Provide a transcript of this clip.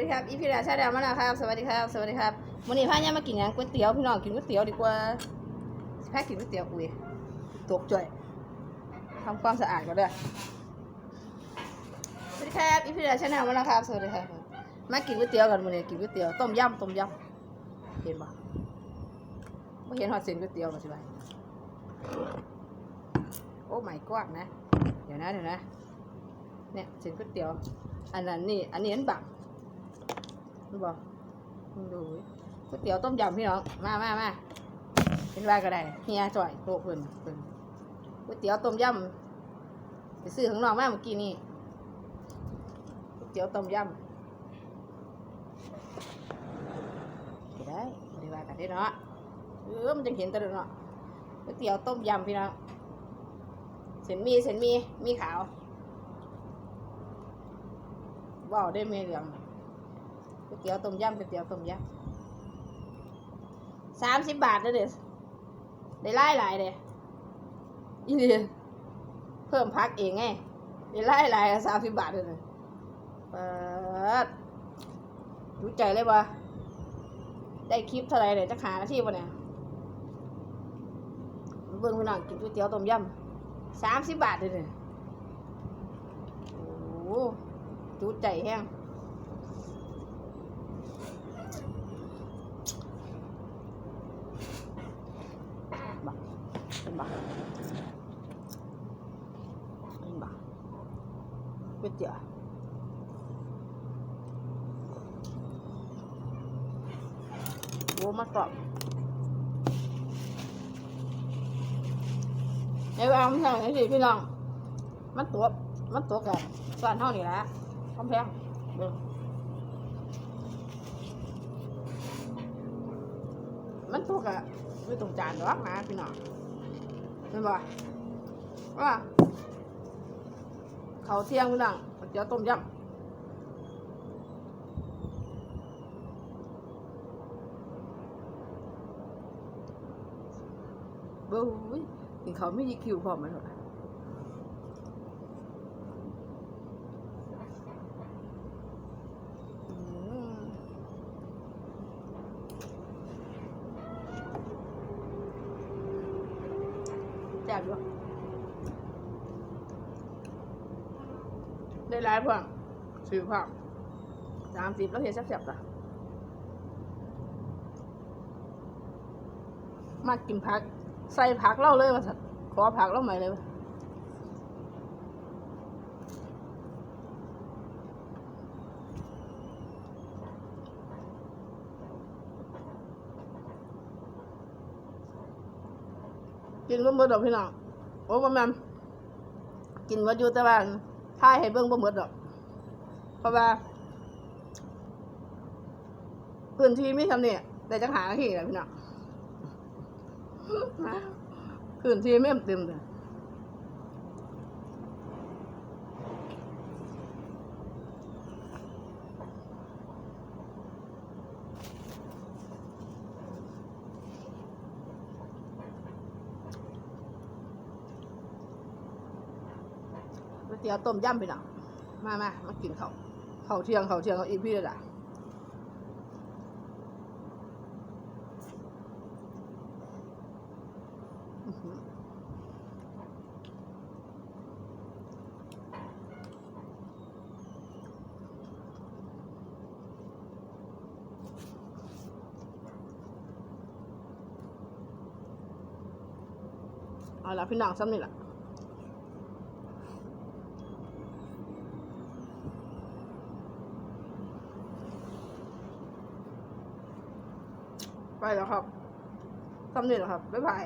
ดีครับอีพีแรกชาแนลมาแล้วครับ สวัสดีครับ สวัสดีครับวันนี้พาเนี่มากินยังก๋วยเตี๋ยวพี่น้องกินก๋วยเตี๋ยวดีกว่าแพ้กินก๋วยเตี๋ยวอุ้ยตกจ่อยทำความสะอาดก็ได้สวัสดีครับอีพีแรกชาแนลมาแล้วครับ สวัสดีครับ มากินก๋วยเตี๋ยวกันวันนี้กินก๋วยเตี๋ยวต้มยำต้มยำเห็นปะไม่เห็นหอดเส้นก๋วยเตี๋ยวมาสิบายโอ้ไม่กว้างนะ เดี๋ยวนะเดี๋ยวนะ เนี่ยเส้นก๋วยเตี๋ยว อันนั้นนี่ อันนี้อันบัก รู้บ่มึงดูก๋วยเตี๋ยวต้มยำพี่น้องมามามาเป็นว่าก็ได้เฮียจ่อยโตเพิ่นเพิ่นก๋วยเตี๋ยวต้มยำไปซื้อข้างนอกมาเมื่อกี้นี่ก๋วยเตี๋ยวต้มยำก็ได้ไม่ได้ว่ากันได้เนาะเออมันจังเห็นตลอดเนาะก๋วยเตี๋ยวต้มยำพี่น้องเส้นมีเส้นมีมีขาวว้าวได้เมเหลือง ก๋วยเตี๋ยวต้มยำก๋วยเตี๋ยวต้มยำสามสิบบาทเลยเด็ดได้ไล่หลายเด้อีเดียเพิ่มพักเองไงได้ไล่หลายสามสิบบาทเลยเปิดรู้ใจเลยบ่ได้คลิปเท่าไหรเลยจะหาหน้าที่ป่ะเนี่ยเบิ่งพี่น้องกินก๋วยเตี๋ยวต้มยำสามสิบบาทเลยเนี่ยโอ้โหจุใจแห้งบักเป็น บักเป็นบักก๋วยเตี๋ยวโอ้มากรอบในวางไม่ใช่ไหนสิพี่น้อง มันตัว มันตัวกันส่วนเท่านี้แหละคำแพงเบิ่งมันตัวกะไม่ตรงจานหรอกนะพี่น้อง เห็นปะว่าเขาเที่ยงพี่น้องเดี๋ยวต้มยำเบ้ยกินเขาไม่ยีคิวพร้อมันหรอม แซ่บอยู่ได้หลายพวงสี่พวงสามสิบแล้วเห็นแซ่บๆล่ะมากินผัก ใส่ผักเล่าเลยว่าสัตว์ขอผักเล่าใหม่เลย กินบ่หมดดอกพี่น้องโอ้ประมาณกินวัดอยู่แต่ว่าท่ายให้เบิ่งบ่หมดดอก เพราะว่าพื้นที่มีทำเนี่ยแต่จังหาหน้าที่แหละพี่น้องพื้นที่ไม่เต็มเลย เตี๋ยวต้มยำพี่น้องมามามากินเขาวข้าเที่ยงเขาเที่ยงเอาอีพี่เลยล่ะเอาละพี่น้องซ้ำนี่แหละ ไปแล้วครับซ้ำนี่แล้วครับ บ๊ายบาย